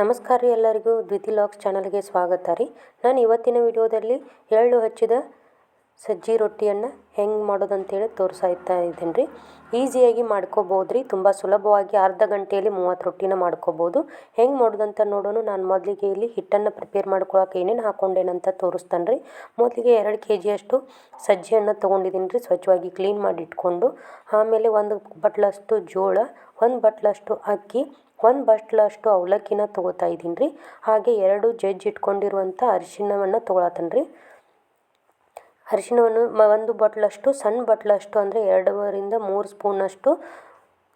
ನಮಸ್ಕಾರ ರೀ ಎಲ್ಲರಿಗೂ. ದ್ವಿತಿ ಲಾಕ್ಸ್ ಚಾನಲ್ಗೆ ಸ್ವಾಗತ ರೀ. ನಾನು ಇವತ್ತಿನ ವಿಡಿಯೋದಲ್ಲಿ ಎಳ್ಳು ಹಚ್ಚಿದ ಸಜ್ಜಿ ರೊಟ್ಟಿಯನ್ನು ಹೆಂಗೆ ಮಾಡೋದಂತೇಳಿ ತೋರಿಸಾ ತೋರಿಸ್ತಾ ಇದ್ದೀನಿ ರೀ. ಈಸಿಯಾಗಿ ಮಾಡ್ಕೋಬೋದು ರೀ. ತುಂಬ ಸುಲಭವಾಗಿ ಅರ್ಧ ಗಂಟೆಯಲ್ಲಿ ಮೂವತ್ತು ರೊಟ್ಟಿನ ಮಾಡ್ಕೋಬೋದು. ಹೆಂಗೆ ಮಾಡೋದಂತ ನೋಡೋಣ. ನಾನು ಮೊದಲಿಗೆ ಇಲ್ಲಿ ಹಿಟ್ಟನ್ನು ಪ್ರಿಪೇರ್ ಮಾಡ್ಕೊಳಕ್ಕೆ ಏನೇನು ಹಾಕ್ಕೊಂಡೇನಂತ ತೋರಿಸ್ತಾನೆ ರೀ. ಮೊದಲಿಗೆ ಎರಡು ಕೆ ಜಿಯಷ್ಟು ಸಜ್ಜಿಯನ್ನು ತೊಗೊಂಡಿದ್ದೀನಿ ರೀ. ಸ್ವಚ್ಛವಾಗಿ ಕ್ಲೀನ್ ಮಾಡಿ ಇಟ್ಕೊಂಡು ಆಮೇಲೆ ಒಂದು ಬಟ್ಲಷ್ಟು ಜೋಳ, ಒಂದು ಬಟ್ಲಷ್ಟು ಅಕ್ಕಿ ಒಂದು ಬಟ್ಲಷ್ಟು ಅವಲಕ್ಕಿನ ತೊಗೋತಾ ಇದ್ದೀನಿ ರೀ ಹಾಗೆ ಎರಡು ಜಜ್ಜಿ ಇಟ್ಕೊಂಡಿರುವಂಥ ಅರಿಶಿಣವನ್ನು ತೊಗೊಳತ್ತೀನಿ ರೀ ಅರಿಶಿಣವನ್ನು ಮ, ಒಂದು ಬಟ್ಲಷ್ಟು, ಸಣ್ಣ ಬಟ್ಲಷ್ಟು ಅಂದರೆ ಎರಡರಿಂದ ಮೂರು ಸ್ಪೂನಷ್ಟು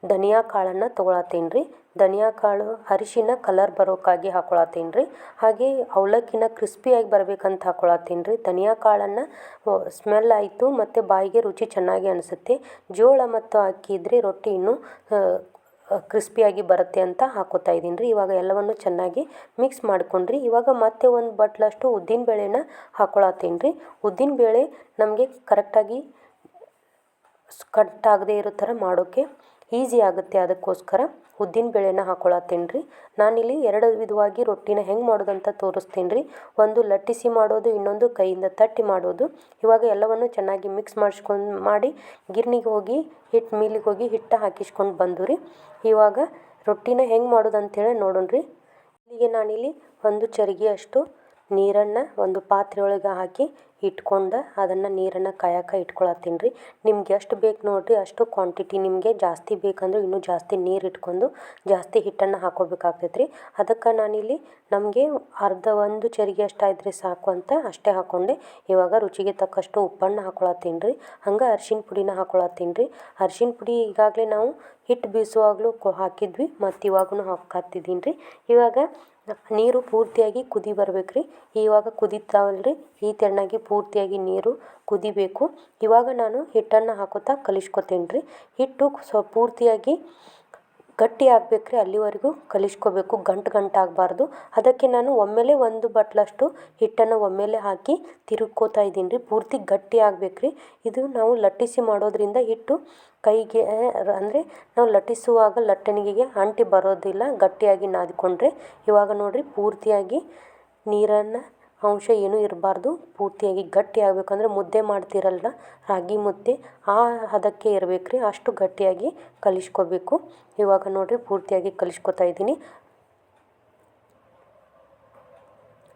ಧನಿಯಾ ಕಾಳನ್ನು ತೊಗೊಳತ್ತೀನಿ ರೀ ಧನಿಯಾ ಕಾಳು ಅರಿಶಿನ ಕಲರ್ ಬರೋಕ್ಕಾಗಿ ಹಾಕೊಳತ್ತೀನಿ ರೀ ಹಾಗೆ ಅವಲಕ್ಕಿನ ಕ್ರಿಸ್ಪಿಯಾಗಿ ಬರಬೇಕಂತ ಹಾಕೊಳತ್ತೀನಿ ರೀ ಧನಿಯಾ ಕಾಳನ್ನು ಸ್ಮೆಲ್ ಆಯಿತು ಮತ್ತು ಬಾಯಿಗೆ ರುಚಿ ಚೆನ್ನಾಗಿ ಅನಿಸುತ್ತೆ. ಜೋಳ ಮತ್ತು ಅಕ್ಕಿ ಇದ್ದರೆ ರೊಟ್ಟಿ ಇನ್ನೂ ಕ್ರಿಸ್ಪಿಯಾಗಿ ಬರುತ್ತೆ ಅಂತ ಹಾಕೋತಾ ಇದ್ದೀನಿ ರೀ. ಇವಾಗ ಎಲ್ಲವನ್ನು ಚೆನ್ನಾಗಿ ಮಿಕ್ಸ್ ಮಾಡ್ಕೊಂಡ್ರಿ. ಇವಾಗ ಮತ್ತೆ ಒಂದು ಬಟ್ಲಷ್ಟು ಉದ್ದಿನ ಬೇಳೆನ ಹಾಕೊಳತ್ತೀನಿ ರೀ. ಉದ್ದಿನ ಬೇಳೆ ನಮಗೆ ಕರೆಕ್ಟಾಗಿ ಕಟ್ ಆಗದೆ ಇರೋ ಥರ ಮಾಡೋಕ್ಕೆ ಈಸಿ ಆಗುತ್ತೆ ಅದಕ್ಕೋಸ್ಕರ ಉದ್ದಿನ ಬೇಳೆನ ಹಾಕೊಳತ್ತೀನಿ ರೀ ನಾನಿಲ್ಲಿ ಎರಡು ವಿಧವಾಗಿ ರೊಟ್ಟಿನ ಹೆಂಗೆ ಮಾಡೋದಂತ ತೋರಿಸ್ತೀನಿ ರೀ ಒಂದು ಲಟ್ಟಿಸಿ ಮಾಡೋದು, ಇನ್ನೊಂದು ಕೈಯಿಂದ ತಟ್ಟಿ ಮಾಡೋದು. ಇವಾಗ ಎಲ್ಲವನ್ನು ಚೆನ್ನಾಗಿ ಮಿಕ್ಸ್ ಮಾಡಿಸ್ಕೊಂಡು ಮಾಡಿ ಗಿರ್ನಿಗೆ ಹೋಗಿ ಹಿಟ್ಟು ಮೀಲಿಗೆ ಹೋಗಿ ಹಿಟ್ಟು ಹಾಕಿಸ್ಕೊಂಡು ಬಂದು ರೀ ಇವಾಗ ರೊಟ್ಟಿನ ಹೆಂಗೆ ಮಾಡೋದು ಅಂತೇಳಿ ನೋಡೋಣ ರೀ ಇಲ್ಲಿಗೆ ನಾನಿಲ್ಲಿ ಒಂದು ಚರಿಗೆಯಷ್ಟು ನೀರನ್ನು ಒಂದು ಪಾತ್ರೆ ಒಳಗೆ ಹಾಕಿ ಇಟ್ಕೊಂಡು ಅದನ್ನು ನೀರನ್ನು ಕಾಯಕ್ಕೆ ಇಟ್ಕೊಳತ್ತೀನಿ ರೀ ನಿಮ್ಗೆ ಎಷ್ಟು ಬೇಕು ನೋಡಿರಿ, ಅಷ್ಟು ಕ್ವಾಂಟಿಟಿ ನಿಮಗೆ ಜಾಸ್ತಿ ಬೇಕಂದ್ರೆ ಇನ್ನೂ ಜಾಸ್ತಿ ನೀರು ಇಟ್ಕೊಂಡು ಜಾಸ್ತಿ ಹಿಟ್ಟನ್ನು ಹಾಕೋಬೇಕಾಗ್ತೈತೆ ರೀ ಅದಕ್ಕೆ ನಾನಿಲ್ಲಿ ನಮಗೆ ಅರ್ಧ ಒಂದು ಚರಿಗೆ ಅಷ್ಟು ಆಯ್ತು ಸಾಕು ಅಂತ ಅಷ್ಟೇ ಹಾಕ್ಕೊಂಡೆ ಇವಾಗ ರುಚಿಗೆ ತಕ್ಕಷ್ಟು ಉಪ್ಪನ್ನು ಹಾಕೊಳತ್ತೀನಿ ರೀ ಹಂಗೆ ಅರ್ಶಿನ ಪುಡಿನ ಹಾಕೊಳತ್ತೀನಿ ರೀ ಅರ್ಶಿಣ ಪುಡಿ ಈಗಾಗಲೇ ನಾವು ಹಿಟ್ಟು ಬೀಸುವಾಗಲೂ ಹಾಕಿದ್ವಿ ಮತ್ತು ಇವಾಗೂ ಹಾಕತ್ತಿದ್ದೀನಿ ರೀ ಇವಾಗ ನೀರು ಪೂರ್ತಿಯಾಗಿ ಕುದಿ ಬರ್ಬೇಕು ರೀ ಇವಾಗ ಕುದೀತಾವಲ್ಲ ರೀ ಈ ತೆಣ್ಣಗೆ ಪೂರ್ತಿಯಾಗಿ ನೀರು ಕುದಿಬೇಕು. ಇವಾಗ ನಾನು ಹಿಟ್ಟನ್ನು ಹಾಕೋತಾ ಕಲಿಸ್ಕೊತೀನಿ ರೀ ಹಿಟ್ಟು ಸ್ವ ಪೂರ್ತಿಯಾಗಿ ಗಟ್ಟಿ ಆಗ್ಬೇಕು ರೀ ಅಲ್ಲಿವರೆಗೂ ಕಲಿಸ್ಕೋಬೇಕು. ಗಂಟು ಗಂಟಾಗಬಾರ್ದು ಅದಕ್ಕೆ ನಾನು ಒಮ್ಮೆಲೆ ಒಂದು ಬಟ್ಲಷ್ಟು ಹಿಟ್ಟನ್ನು ಒಮ್ಮೆಲೆ ಹಾಕಿ ತಿರುಗ್ಕೋತಾ ಇದ್ದೀನಿ. ರೀ ಪೂರ್ತಿ ಗಟ್ಟಿ ಆಗ್ಬೇಕು ರೀ ಇದು ನಾವು ಲಟ್ಟಿಸಿ ಮಾಡೋದ್ರಿಂದ ಹಿಟ್ಟು ಕೈಗೆ, ಅಂದರೆ ನಾವು ಲಟ್ಟಿಸುವಾಗ ಲಟ್ಟಣಿಗೆಗೆ ಅಂಟಿ ಬರೋದಿಲ್ಲ. ಗಟ್ಟಿಯಾಗಿ ನಾದಿಕೊಂಡ್ರೆ. ಇವಾಗ ನೋಡಿರಿ, ಪೂರ್ತಿಯಾಗಿ ನೀರನ್ನು ಅಂಶ ಏನೂ ಇರಬಾರ್ದು. ಪೂರ್ತಿಯಾಗಿ ಗಟ್ಟಿ ಆಗಬೇಕಂದ್ರೆ ಮುದ್ದೆ ಮಾಡ್ತಿರಲ್ಲ, ರಾಗಿ ಮುದ್ದೆ. ಆ ಹದಕ್ಕೆ ಇರಬೇಕು ರೀ ಅಷ್ಟು ಗಟ್ಟಿಯಾಗಿ ಕಲಿಸ್ಕೋಬೇಕು. ಇವಾಗ ನೋಡಿರಿ, ಪೂರ್ತಿಯಾಗಿ ಕಲಿಸ್ಕೊತಾ ಇದ್ದೀನಿ.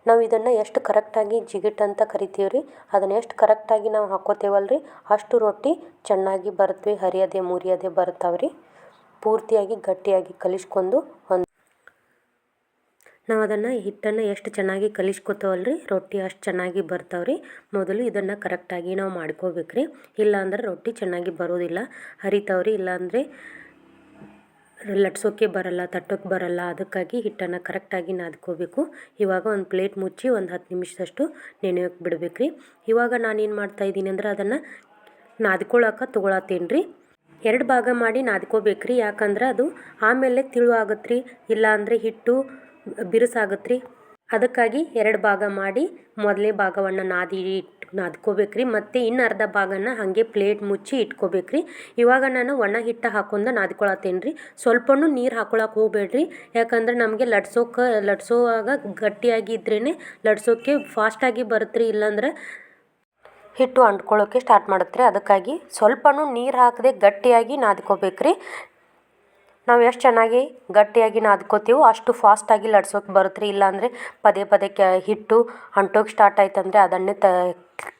ನಾವು ಇದನ್ನು ಎಷ್ಟು ಕರೆಕ್ಟಾಗಿ ಜಿಗಿಟ್ ಅಂತ ಕರಿತೀವಿ ರೀ ಅದನ್ನು ಎಷ್ಟು ಕರೆಕ್ಟಾಗಿ ನಾವು ಹಾಕೋತೇವಲ್ಲ ರೀ ಅಷ್ಟು ರೊಟ್ಟಿ ಚೆನ್ನಾಗಿ ಬರ್ತವೆ, ಹರಿಯದೆ, ಮುರಿಯದೆ ಬರ್ತಾವೆ ರೀ ಪೂರ್ತಿಯಾಗಿ ಗಟ್ಟಿಯಾಗಿ ಕಲಿಸ್ಕೊಂಡು ಒಂದು ನಾವು ಅದನ್ನು ಹಿಟ್ಟನ್ನು ಎಷ್ಟು ಚೆನ್ನಾಗಿ ಕಲಿಸ್ಕೊತಾವಲ್ಲ ರೀ ರೊಟ್ಟಿ ಅಷ್ಟು ಚೆನ್ನಾಗಿ ಬರ್ತಾವೆ ರೀ ಮೊದಲು ಇದನ್ನು ಕರೆಕ್ಟಾಗಿ ನಾವು ಮಾಡ್ಕೋಬೇಕು ರೀ ಇಲ್ಲಾಂದ್ರೆ ರೊಟ್ಟಿ ಚೆನ್ನಾಗಿ ಬರೋದಿಲ್ಲ. ಹರಿತಾವ್ರಿ, ಇಲ್ಲಾಂದರೆ ಲಟ್ಸೋಕೆ ಬರಲ್ಲ, ತಟ್ಟೋಕೆ ಬರಲ್ಲ. ಅದಕ್ಕಾಗಿ ಹಿಟ್ಟನ್ನು ಕರೆಕ್ಟಾಗಿ ನಾದ್ಕೋಬೇಕು. ಇವಾಗ ಒಂದು ಪ್ಲೇಟ್ ಮುಚ್ಚಿ ಒಂದು ಹತ್ತು ನಿಮಿಷದಷ್ಟು ನೆನೆಯೋಕೆ ಬಿಡ್ಬೇಕು ರೀ ಇವಾಗ ನಾನೇನು ಮಾಡ್ತಾಯಿದ್ದೀನಿ ಅಂದ್ರೆ ಅದನ್ನು ನಾದ್ಕೊಳಕ್ಕೆ ತೊಗೊಳತ್ತೇನು ರೀ ಎರಡು ಭಾಗ ಮಾಡಿ ನಾದ್ಕೋಬೇಕು ರೀ ಯಾಕಂದ್ರೆ ಅದು ಆಮೇಲೆ ತಿಳು ಆಗತ್ತೆ ರೀ ಇಲ್ಲಾಂದರೆ ಹಿಟ್ಟು ಬಿರುಸಾಗತ್ತೆ ರೀ ಅದಕ್ಕಾಗಿ ಎರಡು ಭಾಗ ಮಾಡಿ, ಮೊದಲೇ ಭಾಗವನ್ನು ನಾದಿ ಇಟ್ಟು ನಾದ್ಕೋಬೇಕು ರೀ ಮತ್ತು ಇನ್ನು ಅರ್ಧ ಭಾಗನ ಹಾಗೆ ಪ್ಲೇಟ್ ಮುಚ್ಚಿ ಇಟ್ಕೋಬೇಕು ರೀ ಇವಾಗ ನಾನು ಒಣ ಹಿಟ್ಟು ಹಾಕೊಂಡು ನಾದ್ಕೊಳತ್ತೇನೆ ರೀ ಸ್ವಲ್ಪನೂ ನೀರು ಹಾಕೊಳಕ್ಕೆ ಹೋಗ್ಬೇಡ್ರಿ. ಯಾಕಂದ್ರೆ ನಮಗೆ ಲಟ್ಸೋಕೆ, ಲಟ್ಸೋವಾಗ ಗಟ್ಟಿಯಾಗಿದ್ರೇ ಲಟ್ಸೋಕ್ಕೆ ಫಾಸ್ಟಾಗಿ ಬರುತ್ತೆ ರೀ ಇಲ್ಲಾಂದ್ರೆ ಹಿಟ್ಟು ಅಂಟ್ಕೊಳ್ಳೋಕ್ಕೆ ಸ್ಟಾರ್ಟ್ ಮಾಡುತ್ತೆ ರೀ ಅದಕ್ಕಾಗಿ ಸ್ವಲ್ಪನೂ ನೀರು ಹಾಕದೆ ಗಟ್ಟಿಯಾಗಿ ನಾದ್ಕೋಬೇಕು ರೀ ನಾವು ಎಷ್ಟು ಚೆನ್ನಾಗಿ ಗಟ್ಟಿಯಾಗಿ ನಾದ್ಕೋತೀವೋ ಅಷ್ಟು ಫಾಸ್ಟಾಗಿ ಲಡ್ಸೋಕೆ ಬರುತ್ತೆ ರೀ ಇಲ್ಲಾಂದರೆ ಪದೇ ಪದೇ ಕ್ಯಾ ಹಿಟ್ಟು ಅಂಟೋಕೆ ಸ್ಟಾರ್ಟ್ ಆಯ್ತಂದರೆ ಅದನ್ನೇ ತ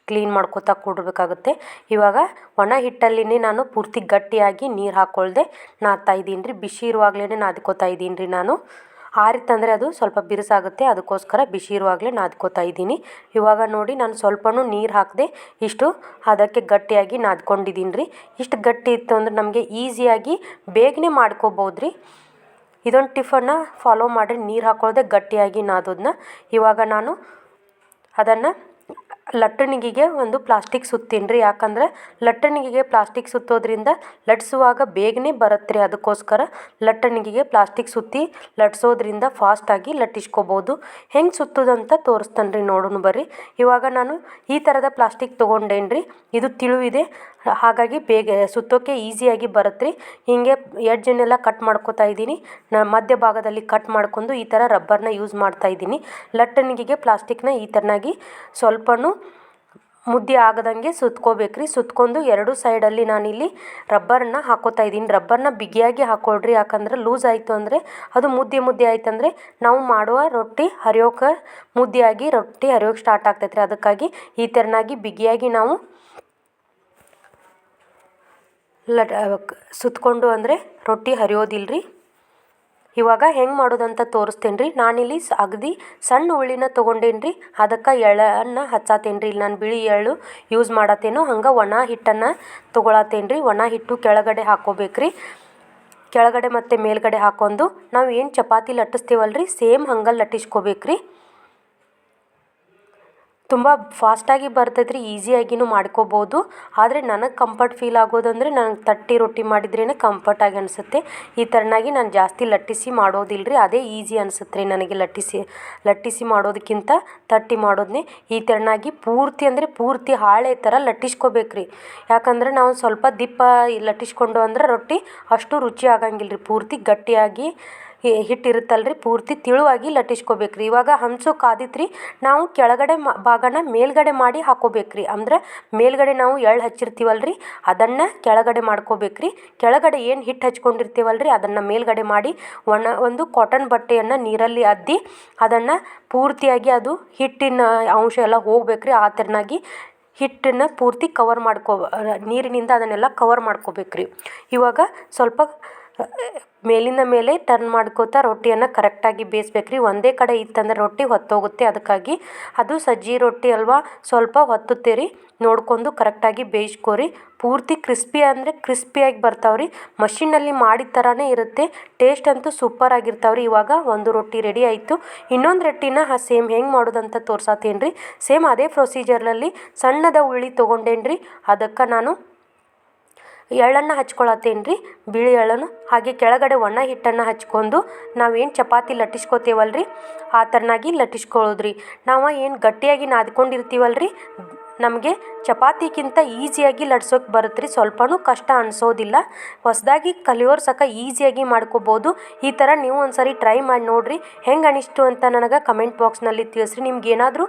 ಕ್ಲೀನ್ ಮಾಡ್ಕೋತಾ ಕೂಡಬೇಕಾಗುತ್ತೆ. ಇವಾಗ ಒಣ ಹಿಟ್ಟಲ್ಲಿನೇ ನಾನು ಪೂರ್ತಿ ಗಟ್ಟಿಯಾಗಿ ನೀರು ಹಾಕ್ಕೊಳ್ದೆ ನಾದ್ತಾ ಇದ್ದೀನಿ ರೀ. ಬಿಸಿ ಇರುವಾಗಲೇ ನಾದ್ಕೋತಾ ಇದ್ದೀನಿ ರೀ ನಾನು. ಆರಿತಂದರೆ ಅದು ಸ್ವಲ್ಪ ಬಿರುಸಾಗುತ್ತೆ. ಅದಕ್ಕೋಸ್ಕರ ಬಿಸಿ ಇರುವಾಗಲೇ ನಾದ್ಕೋತಾ ಇದ್ದೀನಿ. ಇವಾಗ ನೋಡಿ ನಾನು ಸ್ವಲ್ಪನೂ ನೀರು ಹಾಕದೆ ಇಷ್ಟು ಅದಕ್ಕೆ ಗಟ್ಟಿಯಾಗಿ ನಾದ್ಕೊಂಡಿದ್ದೀನಿ ರೀ ಇಷ್ಟು ಗಟ್ಟಿ ಇತ್ತು ಅಂದ್ರೆ ನಮಗೆ ಈಸಿಯಾಗಿ ಬೇಗನೆ ಮಾಡ್ಕೋಬೋದು ರೀ ಇದೊಂದು ಟಿಫನ್ನ ಫಾಲೋ ಮಾಡಿರಿ. ನೀರು ಹಾಕ್ಕೊಳ್ದೆ ಗಟ್ಟಿಯಾಗಿ ನಾದೋದನ್ನ ಇವಾಗ ನಾನು ಅದನ್ನು ಲಟ್ಟಣಿಗೆಗೆ ಒಂದು ಪ್ಲಾಸ್ಟಿಕ್ ಸುತ್ತೀನಿ ರೀ ಯಾಕಂದ್ರೆ ಲಟ್ಟಣಿಗೆಗೆ ಪ್ಲಾಸ್ಟಿಕ್ ಸುತ್ತೋದ್ರಿಂದ ಲಟ್ಸುವಾಗ ಬೇಗನೆ ಬರುತ್ತೆ ರೀ ಅದಕ್ಕೋಸ್ಕರ ಲಟ್ಟಣಿಗೆಗೆ ಪ್ಲಾಸ್ಟಿಕ್ ಸುತ್ತಿ ಲಟ್ಸೋದ್ರಿಂದ ಫಾಸ್ಟಾಗಿ ಲಟ್ಟಿಸ್ಕೋಬೋದು. ಹೆಂಗೆ ಸುತ್ತೋದಂತ ತೋರಿಸ್ತಾನೆ ರೀ ನೋಡೋಣ ಬರ್ರಿ. ಇವಾಗ ನಾನು ಈ ಥರದ ಪ್ಲಾಸ್ಟಿಕ್ ತೊಗೊಂಡೇನಿ ರೀ ಇದು ತಿಳುವಿದೆ. ಹಾಗಾಗಿ ಬೇಗ ಸುತ್ತೋಕ್ಕೆ ಈಸಿಯಾಗಿ ಬರುತ್ತೆ ರೀ ಹೀಗೆ ಎಡ್ಜನ್ನೆಲ್ಲ ಕಟ್ ಮಾಡ್ಕೋತಾ ಇದ್ದೀನಿ. ನಾನು ಮಧ್ಯ ಭಾಗದಲ್ಲಿ ಕಟ್ ಮಾಡ್ಕೊಂಡು ಈ ಥರ ರಬ್ಬರ್ನ ಯೂಸ್ ಮಾಡ್ತಾ ಇದ್ದೀನಿ. ಲಟ್ಟಣಿಗೆಗೆ ಪ್ಲಾಸ್ಟಿಕ್ನ ಈ ಥರನಾಗಿ ಸ್ವಲ್ಪನೂ ಮುದ್ದೆ ಆಗದಂಗೆ ಸುತ್ಕೋಬೇಕು ರೀ ಸುತ್ಕೊಂಡು ಎರಡೂ ಸೈಡಲ್ಲಿ ನಾನಿಲ್ಲಿ ರಬ್ಬರನ್ನ ಹಾಕೋತಾ ಇದ್ದೀನಿ. ರಬ್ಬರ್ನ ಬಿಗಿಯಾಗಿ ಹಾಕೊಳ್ರಿ. ಯಾಕಂದ್ರೆ ಲೂಸ್ ಆಯಿತು ಅಂದರೆ ಅದು ಮುದ್ದೆ ಮುದ್ದೆ ಆಯ್ತಂದರೆ ನಾವು ಮಾಡುವ ರೊಟ್ಟಿ ಹರಿಯೋಕೆ ಮುದ್ದೆಯಾಗಿ ರೊಟ್ಟಿ ಹರಿಯೋಕೆ ಸ್ಟಾರ್ಟ್ ಆಗ್ತೈತೆ ರೀ ಅದಕ್ಕಾಗಿ ಈ ಥರನಾಗಿ ಬಿಗಿಯಾಗಿ ನಾವು ಲಟ್ ಸುತ್ತಕೊಂಡು ಅಂದರೆ ರೊಟ್ಟಿ ಹರಿಯೋದಿಲ್ಲ ರೀ ಇವಾಗ ಹೆಂಗೆ ಮಾಡೋದಂತ ತೋರಿಸ್ತೇನೆ ರೀ ನಾನಿಲ್ಲಿ ಸ್, ಅಗದಿ ಸಣ್ಣ ಉಳ್ಳಿನ ತೊಗೊಂಡೇನಿ ರೀ ಅದಕ್ಕೆ ಎಳ್ಳನ್ನು ಹಚ್ಚಾತೇನೆ ರೀ ಇಲ್ಲಿ ನಾನು ಬಿಳಿ ಎಳ್ಳು ಯೂಸ್ ಮಾಡತ್ತೇನೋ, ಹಂಗೆ ಒಣ ಹಿಟ್ಟನ್ನು ತೊಗೊಳತ್ತೇನೆ ರೀ ಒಣ ಹಿಟ್ಟು ಕೆಳಗಡೆ ಹಾಕೋಬೇಕು ರೀ ಕೆಳಗಡೆ ಮತ್ತು ಮೇಲ್ಗಡೆ ಹಾಕೊಂಡು ನಾವು ಏನು ಚಪಾತಿ ಲಟ್ಟಿಸ್ತೀವಲ್ಲ ರೀ ಸೇಮ್ ಹಂಗೆ ಲಟ್ಟಿಸ್ಕೋಬೇಕು ರೀ ತುಂಬ ಫಾಸ್ಟಾಗಿ ಬರ್ತೈತೆ ರೀ ಈಸಿಯಾಗಿನೂ ಮಾಡ್ಕೋಬೋದು. ಆದರೆ ನನಗೆ ಕಂಫರ್ಟ್ ಫೀಲ್ ಆಗೋದಂದರೆ ನನಗೆ ತಟ್ಟಿ ರೊಟ್ಟಿ ಮಾಡಿದ್ರೇ ಕಂಫರ್ಟಾಗಿ ಅನಿಸುತ್ತೆ. ಈ ಥರನಾಗಿ ನಾನು ಜಾಸ್ತಿ ಲಟ್ಟಿಸಿ ಮಾಡೋದಿಲ್ಲ ರೀ ಅದೇ ಈಸಿ ಅನ್ಸುತ್ತೆ ರೀ ನನಗೆ ಲಟ್ಟಿಸಿ ಲಟ್ಟಿಸಿ ಮಾಡೋದಕ್ಕಿಂತ ತಟ್ಟಿ ಮಾಡೋದನ್ನೇ ಈ ಥರನಾಗಿ ಪೂರ್ತಿ ಅಂದರೆ ಪೂರ್ತಿ ಹಾಳೆ ಥರ ಲಟ್ಟಿಸ್ಕೋಬೇಕು ರೀ ಯಾಕಂದ್ರೆ ನಾವು ಸ್ವಲ್ಪ ದಿಪ್ಪ ಲಟ್ಟಿಸ್ಕೊಂಡು ಅಂದ್ರೆ ರೊಟ್ಟಿ ಅಷ್ಟು ರುಚಿ ಆಗಂಗಿಲ್ಲ ರೀ ಪೂರ್ತಿ ಗಟ್ಟಿಯಾಗಿ ಹಿಟ್ಟು ಇರುತ್ತಲ್ಲ ರೀ ಪೂರ್ತಿ ತೆಳುವಾಗಿ ಲಟ್ಟಿಸ್ಕೊಬೇಕು ರೀ ಇವಾಗ ಹಂಚು ಕಾದಿತ್ತು ರೀ ನಾವು ಕೆಳಗಡೆ ಮ, ಭಾಗನ ಮೇಲ್ಗಡೆ ಮಾಡಿ ಹಾಕ್ಕೋಬೇಕು ರೀ ಅಂದ್ರೆ ಮೇಲ್ಗಡೆ ನಾವು ಎಳ್ಳು ಹಚ್ಚಿರ್ತೀವಲ್ಲ ರೀ ಅದನ್ನು ಕೆಳಗಡೆ ಮಾಡ್ಕೋಬೇಕು ರೀ ಕೆಳಗಡೆ ಏನು ಹಿಟ್ಟು ಹಚ್ಕೊಂಡಿರ್ತೀವಲ್ಲ ರೀ ಅದನ್ನು ಮೇಲ್ಗಡೆ ಮಾಡಿ ಒಣ, ಒಂದು ಕಾಟನ್ ಬಟ್ಟೆಯನ್ನು ನೀರಲ್ಲಿ ಅದ್ದಿ, ಅದನ್ನು ಪೂರ್ತಿಯಾಗಿ ಅದು ಹಿಟ್ಟಿನ ಅಂಶ ಎಲ್ಲ ಹೋಗ್ಬೇಕು ರೀ ಆ ಥರನಾಗಿ ಹಿಟ್ಟನ್ನು ಪೂರ್ತಿ ಕವರ್ ಮಾಡ್ಕೋ, ನೀರಿನಿಂದ ಅದನ್ನೆಲ್ಲ ಕವರ್ ಮಾಡ್ಕೋಬೇಕು ರೀ ಇವಾಗ ಸ್ವಲ್ಪ ಮೇಲಿಂದ ಮೇಲೆ ಟರ್ನ್ ಮಾಡ್ಕೋತಾ ರೊಟ್ಟಿಯನ್ನು ಕರೆಕ್ಟಾಗಿ ಬೇಯಿಸ್ಬೇಕು ರೀ ಒಂದೇ ಕಡೆ ಇತ್ತಂದ್ರೆ ರೊಟ್ಟಿ ಹೊತ್ತೋಗುತ್ತೆ. ಅದಕ್ಕಾಗಿ ಅದು ಸಜ್ಜಿ ರೊಟ್ಟಿ ಅಲ್ವಾ, ಸ್ವಲ್ಪ ಹೊತ್ತುತ್ತೆ ರೀ ನೋಡ್ಕೊಂಡು ಕರೆಕ್ಟಾಗಿ ಬೇಯಿಸ್ಕೋರಿ. ಪೂರ್ತಿ ಕ್ರಿಸ್ಪಿ ಅಂದರೆ ಕ್ರಿಸ್ಪಿಯಾಗಿ ಬರ್ತಾವೆ ರೀ ಮಷಿನಲ್ಲಿ ಮಾಡಿದ ಥರನೇ ಇರುತ್ತೆ. ಟೇಸ್ಟ್ ಅಂತೂ ಸೂಪರ್ ಆಗಿರ್ತಾವೆ ರೀ ಇವಾಗ ಒಂದು ರೊಟ್ಟಿ ರೆಡಿ ಆಯಿತು. ಇನ್ನೊಂದು ರೊಟ್ಟಿನ ಆ ಸೇಮ್ ಹೆಂಗೆ ಮಾಡೋದಂತ ತೋರ್ಸತ್ತೇನೆ ರೀ ಸೇಮ್ ಅದೇ ಪ್ರೊಸೀಜರ್ನಲ್ಲಿ ಸಣ್ಣದ ಉಳ್ಳಿ ತೊಗೊಂಡೇನಿ ರೀ ಅದಕ್ಕೆ ನಾನು ಎಳ್ಳನ್ನು ಹಚ್ಕೊಳತ್ತೇನೆ ರೀ ಬಿಳಿ ಎಳ್ಳನ್ನು ಹಾಗೆ ಕೆಳಗಡೆ ಒಣ ಹಿಟ್ಟನ್ನು ಹಚ್ಕೊಂಡು ನಾವೇನು ಚಪಾತಿ ಲಟ್ಟಿಸ್ಕೋತೇವಲ್ಲ ರೀ ಆ ಥರನಾಗಿ ಲಟ್ಟಿಸ್ಕೊಳ್ಳೋದು ರೀ ನಾವು ಏನು ಗಟ್ಟಿಯಾಗಿ ನಾದ್ಕೊಂಡಿರ್ತೀವಲ್ಲ ರೀ ನಮಗೆ ಚಪಾತಿಗಿಂತ ಈಸಿಯಾಗಿ ಲಟ್ಸೋಕೆ ಬರುತ್ತೆ ರೀ ಸ್ವಲ್ಪನೂ ಕಷ್ಟ ಅನಿಸೋದಿಲ್ಲ. ಹೊಸದಾಗಿ ಕಲಿಯೋರು ಸಕ ಈಸಿಯಾಗಿ ಮಾಡ್ಕೋಬೋದು. ಈ ಥರ ನೀವು ಒಂದು ಸರಿ ಟ್ರೈ ಮಾಡಿ ನೋಡಿರಿ. ಹೆಂಗೆ ಅನಿಸ್ತು ಅಂತ ನನಗೆ ಕಮೆಂಟ್ ಬಾಕ್ಸ್ನಲ್ಲಿ ತಿಳಿಸ್ರಿ. ನಿಮ್ಗೆ ಏನಾದರೂ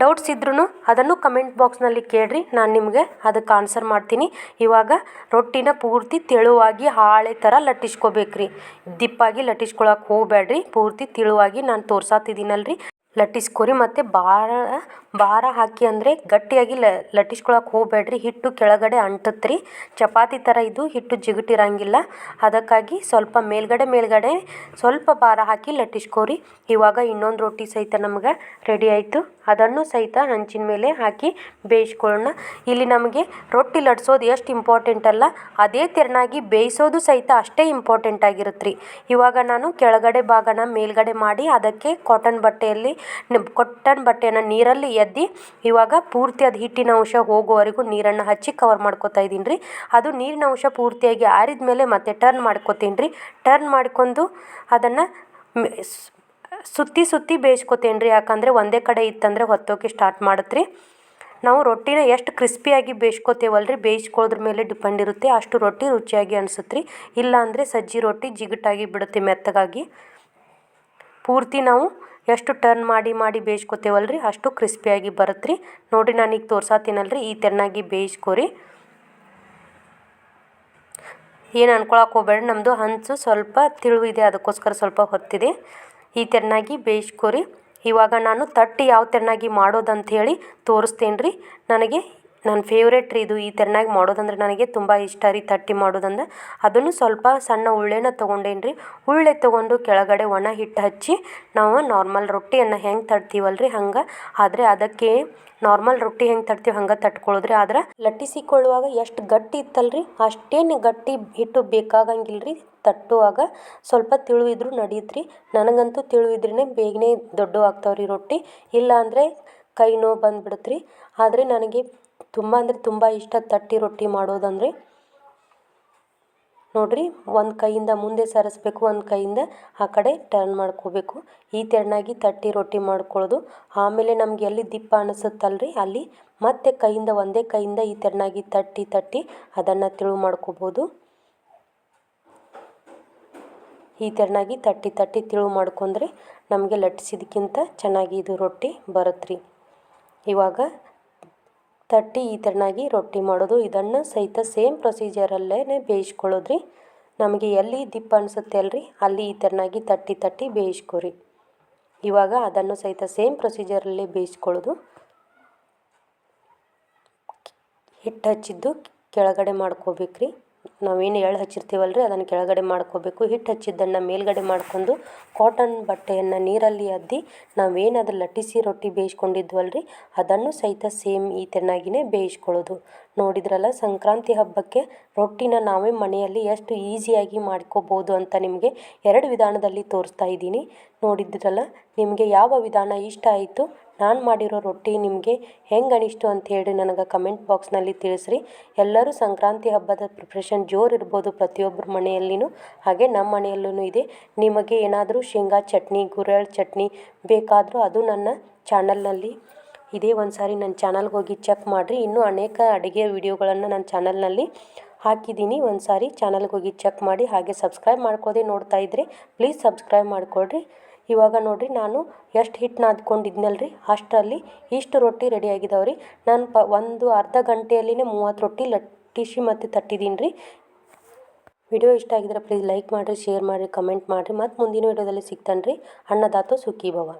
ಡೌಟ್ಸ್ ಇದ್ರೂ ಅದನ್ನು ಕಮೆಂಟ್ ಬಾಕ್ಸ್ನಲ್ಲಿ ಕೇಳಿರಿ. ನಾನು ನಿಮಗೆ ಅದಕ್ಕೆ ಆನ್ಸರ್ ಮಾಡ್ತೀನಿ. ಇವಾಗ ರೊಟ್ಟಿನ ಪೂರ್ತಿ ತೆಳುವಾಗಿ ಹಾಳೆ ಥರ ಲಟ್ಟಿಸ್ಕೋಬೇಕ್ರಿ. ದಿಪ್ಪಾಗಿ ಲಟ್ಟಿಸ್ಕೊಳಕ್ಕೆ ಹೋಗ್ಬೇಡ್ರಿ ಪೂರ್ತಿ ತೆಳುವಾಗಿ ನಾನು ತೋರ್ಸಾತಿದ್ದೀನಲ್ರಿ. ಲಟ್ಟಿಸ್ಕೊರಿ ಮತ್ತು ಭಾರ ಭಾರ ಹಾಕಿ ಅಂದರೆ ಗಟ್ಟಿಯಾಗಿ ಲ ಲಟ್ಟಿಸ್ಕೊಳಕ್ಕೆ ಹೋಗಬೇಡ್ರಿ ಹಿಟ್ಟು ಕೆಳಗಡೆ ಅಂಟತ್ರಿ. ಚಪಾತಿ ಥರ ಇದು ಹಿಟ್ಟು ಜಿಗುಟಿರಂಗಿಲ್ಲ. ಅದಕ್ಕಾಗಿ ಸ್ವಲ್ಪ ಮೇಲ್ಗಡೆ ಮೇಲ್ಗಡೆ ಸ್ವಲ್ಪ ಭಾರ ಹಾಕಿ ಲಟ್ಟಿಸ್ಕೊರಿ. ಇವಾಗ ಇನ್ನೊಂದು ರೊಟ್ಟಿ ಸಹಿತ ನಮ್ಗೆ ರೆಡಿ ಆಯಿತು. ಅದನ್ನು ಸಹಿತ ಹಂಚಿನ ಮೇಲೆ ಹಾಕಿ ಬೇಯಿಸ್ಕೊಳ್ಳೋಣ. ಇಲ್ಲಿ ನಮಗೆ ರೊಟ್ಟಿ ಲಟ್ಸೋದು ಎಷ್ಟು ಇಂಪಾರ್ಟೆಂಟ್ ಅಲ್ಲ? ಅದೇ ತೆರನಾಗಿ ಬೇಯಿಸೋದು ಸಹಿತ ಅಷ್ಟೇ ಇಂಪಾರ್ಟೆಂಟ್ ಆಗಿರುತ್ತೆ ರೀ ಇವಾಗ ನಾನು ಕೆಳಗಡೆ ಭಾಗನ ಮೇಲ್ಗಡೆ ಮಾಡಿ ಅದಕ್ಕೆ ಕಾಟನ್ ಬಟ್ಟೆಯಲ್ಲಿ ಕಾಟನ್ ಬಟ್ಟೆಯನ್ನು ನೀರಲ್ಲಿ ಎದ್ದಿ ಇವಾಗ ಪೂರ್ತಿ ಅದು ಹಿಟ್ಟಿನ ಅಂಶ ಹೋಗುವವರೆಗೂ ನೀರನ್ನು ಹಚ್ಚಿ ಕವರ್ ಮಾಡ್ಕೊತಾ ಇದ್ದೀನಿ ರೀ ಅದು ನೀರಿನ ಅಂಶ ಪೂರ್ತಿಯಾಗಿ ಆರಿದ ಮೇಲೆ ಮತ್ತೆ ಟರ್ನ್ ಮಾಡ್ಕೊತೀನಿ ರೀ ಟರ್ನ್ ಮಾಡ್ಕೊಂಡು ಅದನ್ನು ಸುತ್ತಿ ಸುತ್ತಿ ಬೇಯಿಸ್ಕೊತೇನೆ ರೀ ಯಾಕಂದರೆ ಒಂದೇ ಕಡೆ ಇತ್ತಂದರೆ ಹೊತ್ತೋಕೆ ಸ್ಟಾರ್ಟ್ ಮಾಡತ್ತೆ ರೀ ನಾವು ರೊಟ್ಟಿನ ಎಷ್ಟು ಕ್ರಿಸ್ಪಿಯಾಗಿ ಬೇಯಿಸ್ಕೊತೇವಲ್ಲ ರೀ ಬೇಯಿಸ್ಕೊಳ್ಳೋದ್ರ ಮೇಲೆ ಡಿಪೆಂಡ್ ಇರುತ್ತೆ. ಅಷ್ಟು ರೊಟ್ಟಿ ರುಚಿಯಾಗಿ ಅನ್ಸುತ್ತೆ ರೀ ಇಲ್ಲಾಂದರೆ ಸಜ್ಜಿ ರೊಟ್ಟಿ ಜಿಗುಟಾಗಿ ಬಿಡುತ್ತೆ ಮೆತ್ತಗಾಗಿ. ಪೂರ್ತಿ ನಾವು ಎಷ್ಟು ಟರ್ನ್ ಮಾಡಿ ಮಾಡಿ ಬೇಯಿಸ್ಕೊತೇವಲ್ಲ ರೀ ಅಷ್ಟು ಕ್ರಿಸ್ಪಿಯಾಗಿ ಬರುತ್ತೆ ರೀ ನೋಡಿರಿ ಈಗ ತೋರ್ಸಾತೀನಲ್ಲ ರೀ ಈ ತೆರನಾಗಿ ಬೇಯಿಸ್ಕೊರಿ. ಏನು ಅನ್ಕೊಳಕ್ಕೆ ಹೋಗ್ಬೇಡ ನಮ್ಮದು ಹಂಚು ಸ್ವಲ್ಪ ತಿಳುವಿದೆ, ಅದಕ್ಕೋಸ್ಕರ ಸ್ವಲ್ಪ ಹೊತ್ತಿದೆ. ಈ ತೆರನಾಗಿ ಬೇಯಿಸ್ಕೊರಿ. ಇವಾಗ ನಾನು ತಟ್ಟಿ ಯಾವ ತೆರನಾಗಿ ಮಾಡೋದಂತ ಹೇಳಿ ತೋರಿಸ್ತೇನೆ ರೀ ನನಗೆ ನನ್ನ ಫೇವ್ರೇಟ್ ರೀ ಇದು ಈ ಥರನಾಗಿ ಮಾಡೋದಂದ್ರೆ ನನಗೆ ತುಂಬ ಇಷ್ಟ ರೀ ತಟ್ಟಿ ಮಾಡೋದಂದ್ರೆ. ಅದನ್ನು ಸ್ವಲ್ಪ ಸಣ್ಣ ಉಳ್ಳೆನ ತೊಗೊಂಡೇನಿ ರೀ, ಉಳ್ಳೆ ತೊಗೊಂಡು ಕೆಳಗಡೆ ಒಣ ಹಿಟ್ಟು ಹಚ್ಚಿ ನಾವು ನಾರ್ಮಲ್ ರೊಟ್ಟಿಯನ್ನು ಹೆಂಗೆ ತಟ್ತೀವಲ್ಲ ರೀ ಹಂಗೆ. ಆದರೆ ಅದಕ್ಕೆ ನಾರ್ಮಲ್ ರೊಟ್ಟಿ ಹೆಂಗೆ ತಟ್ತೀವಿ ಹಂಗೆ ತಟ್ಕೊಳ್ಳೋದ್ರಿ ಆದ್ರೆ ಲಟ್ಟಿಸಿಕೊಳ್ಳುವಾಗ ಎಷ್ಟು ಗಟ್ಟಿ ಇತ್ತಲ್ರಿ, ಅಷ್ಟೇನು ಗಟ್ಟಿ ಹಿಟ್ಟು ಬೇಕಾಗಂಗಿಲ್ಲ ರೀ ತಟ್ಟುವಾಗ. ಸ್ವಲ್ಪ ತಿಳುವಿದ್ರೂ ನಡೀತು ರೀ ನನಗಂತೂ ತಿಳು ಇದ್ರೇ ಬೇಗನೆ ದೊಡ್ಡ ಆಗ್ತಾವೆ ರೀ ರೊಟ್ಟಿ. ಇಲ್ಲ ಅಂದರೆ ಕೈ ನೋವು ಬಂದ್ಬಿಡುತ್ತೆ ರೀ ಆದರೆ ನನಗೆ ತುಂಬ ಅಂದರೆ ತುಂಬ ಇಷ್ಟ ತಟ್ಟಿ ರೊಟ್ಟಿ ಮಾಡೋದಂದರೆ. ನೋಡಿರಿ, ಒಂದು ಕೈಯಿಂದ ಮುಂದೆ ಸರಿಸ್ಬೇಕು, ಒಂದು ಕೈಯಿಂದ ಆ ಕಡೆ ಟರ್ನ್ ಮಾಡ್ಕೋಬೇಕು. ಈ ತೆರನಾಗಿ ತಟ್ಟಿ ರೊಟ್ಟಿ ಮಾಡ್ಕೊಳ್ಳೋದು. ಆಮೇಲೆ ನಮ್ಗೆ ಎಲ್ಲಿ ದಿಪ್ಪ ಅನಿಸುತ್ತಲ್ರಿ, ಅಲ್ಲಿ ಮತ್ತೆ ಕೈಯಿಂದ, ಒಂದೇ ಕೈಯಿಂದ ಈ ತೆರನಾಗಿ ತಟ್ಟಿ ತಟ್ಟಿ ಅದನ್ನು ತಿಳು ಮಾಡ್ಕೋಬೋದು. ಈ ತೆರನಾಗಿ ತಟ್ಟಿ ತಟ್ಟಿ ತಿಳು ಮಾಡ್ಕೊಂಡ್ರೆ ನಮಗೆ ಲಟ್ಟಿಸಿದಕ್ಕಿಂತ ಚೆನ್ನಾಗಿ ಇದು ರೊಟ್ಟಿ ಬರುತ್ತೆ ರೀ ಇವಾಗ ತಟ್ಟಿ ಈ ಥರನಾಗಿ ರೊಟ್ಟಿ ಮಾಡೋದು. ಇದನ್ನು ಸಹಿತ ಸೇಮ್ ಪ್ರೊಸೀಜರಲ್ಲೇ ಬೇಯಿಸ್ಕೊಳ್ಳೋದ್ರಿ. ನಮಗೆ ಎಲ್ಲಿ ದಿಪ್ಪ ಅನಿಸುತ್ತೆ ಅಲ್ರಿ? ಅಲ್ಲಿ ಈ ಥರನಾಗಿ ತಟ್ಟಿ ತಟ್ಟಿ ಬೇಯಿಸ್ಕೊರಿ. ಇವಾಗ ಅದನ್ನು ಸಹಿತ ಸೇಮ್ ಪ್ರೊಸೀಜರಲ್ಲೇ ಬೇಯಿಸ್ಕೊಳ್ಳೋದು. ಹಿಟ್ಟು ಹಚ್ಚಿದ್ದು ಕೆಳಗಡೆ ಮಾಡ್ಕೋಬೇಕು ರೀ ನಾವೇನು ಎಳ್ಳು ಹಚ್ಚಿರ್ತೀವಲ್ಲ ರೀ ಅದನ್ನು ಕೆಳಗಡೆ ಮಾಡ್ಕೋಬೇಕು. ಹಿಟ್ಟು ಹಚ್ಚಿದ್ದನ್ನು ಮೇಲ್ಗಡೆ ಮಾಡ್ಕೊಂಡು ಕಾಟನ್ ಬಟ್ಟೆಯನ್ನು ನೀರಲ್ಲಿ ಅದ್ದಿ ನಾವೇನು ಅದು ಲಟ್ಟಿಸಿ ರೊಟ್ಟಿ ಬೇಯಿಸ್ಕೊಂಡಿದ್ವಲ್ರಿ? ಅದನ್ನು ಸಹಿತ ಸೇಮ್ ಈ ತೆನ್ನಾಗಿನೇ ಬೇಯಿಸ್ಕೊಳ್ಳೋದು. ನೋಡಿದ್ರಲ್ಲ, ಸಂಕ್ರಾಂತಿ ಹಬ್ಬಕ್ಕೆ ರೊಟ್ಟಿನ ನಾವೇ ಮನೆಯಲ್ಲಿ ಎಷ್ಟು ಈಸಿಯಾಗಿ ಮಾಡ್ಕೋಬೋದು ಅಂತ ನಿಮಗೆ ಎರಡು ವಿಧಾನದಲ್ಲಿ ತೋರಿಸ್ತಾ ಇದ್ದೀನಿ. ನೋಡಿದ್ರಲ್ಲ, ನಿಮಗೆ ಯಾವ ವಿಧಾನ ಇಷ್ಟ ಆಯಿತು? ನಾನು ಮಾಡಿರೋ ರೊಟ್ಟಿ ನಿಮಗೆ ಹೆಂಗೆ ಅಂತ ಹೇಳಿ ನನಗೆ ಕಮೆಂಟ್ ಬಾಕ್ಸ್ನಲ್ಲಿ ತಿಳಿಸ್ರಿ. ಎಲ್ಲರೂ ಸಂಕ್ರಾಂತಿ ಹಬ್ಬದ ಪ್ರಿಪ್ರೇಷನ್ ಜೋರು ಇರ್ಬೋದು ಪ್ರತಿಯೊಬ್ಬರ ಮನೆಯಲ್ಲಿನೂ, ಹಾಗೆ ನಮ್ಮ ಮನೆಯಲ್ಲೂ ಇದೆ. ನಿಮಗೆ ಏನಾದರೂ ಶೇಂಗಾ ಚಟ್ನಿ, ಗುರೆಳ್ಳು ಚಟ್ನಿ ಬೇಕಾದರೂ ಅದು ನನ್ನ ಚಾನಲ್ನಲ್ಲಿ ಇದೇ. ಒಂದು ಸಾರಿ ನನ್ನ ಚಾನಲ್ಗೆ ಹೋಗಿ ಚೆಕ್ ಮಾಡಿರಿ. ಇನ್ನೂ ಅನೇಕ ಅಡುಗೆ ವಿಡಿಯೋಗಳನ್ನು ನನ್ನ ಚಾನಲ್ನಲ್ಲಿ ಹಾಕಿದ್ದೀನಿ ಒಂದು ಸಾರಿ ಚಾನಲ್ಗೆ ಹೋಗಿ ಚೆಕ್ ಮಾಡಿ, ಹಾಗೆ ಸಬ್ಸ್ಕ್ರೈಬ್ ಮಾಡ್ಕೋದೆ ನೋಡ್ತಾ ಇದ್ದರೆ ಪ್ಲೀಸ್ ಸಬ್ಸ್ಕ್ರೈಬ್ ಮಾಡಿಕೊಡ್ರಿ. ಇವಾಗ ನೋಡಿರಿ ನಾನು ಎಷ್ಟು ಹಿಟ್ ನಾದ್ಕೊಂಡಿದ್ನಲ್ಲ ರೀ ಅಷ್ಟರಲ್ಲಿ ಇಷ್ಟು ರೊಟ್ಟಿ ರೆಡಿ ಆಗಿದಾವೆ ರೀ ನಾನು ಪ ಒಂದು ಅರ್ಧ ಗಂಟೆಯಲ್ಲಿನೇ ಮೂವತ್ತು ರೊಟ್ಟಿ ಲಟ್ಟಿಸಿ ಮತ್ತು ತಟ್ಟಿದ್ದೀನಿ ರೀ ವಿಡಿಯೋ ಇಷ್ಟ ಆಗಿದ್ರೆ ಪ್ಲೀಸ್ ಲೈಕ್ ಮಾಡಿರಿ ಶೇರ್ ಮಾಡಿರಿ ಕಮೆಂಟ್ ಮಾಡಿರಿ. ಮತ್ತು ಮುಂದಿನ ವಿಡಿಯೋದಲ್ಲಿ ಸಿಗ್ತಾನೆ ರೀ ಅನ್ನದಾತು ಸುಖಿ ಭವ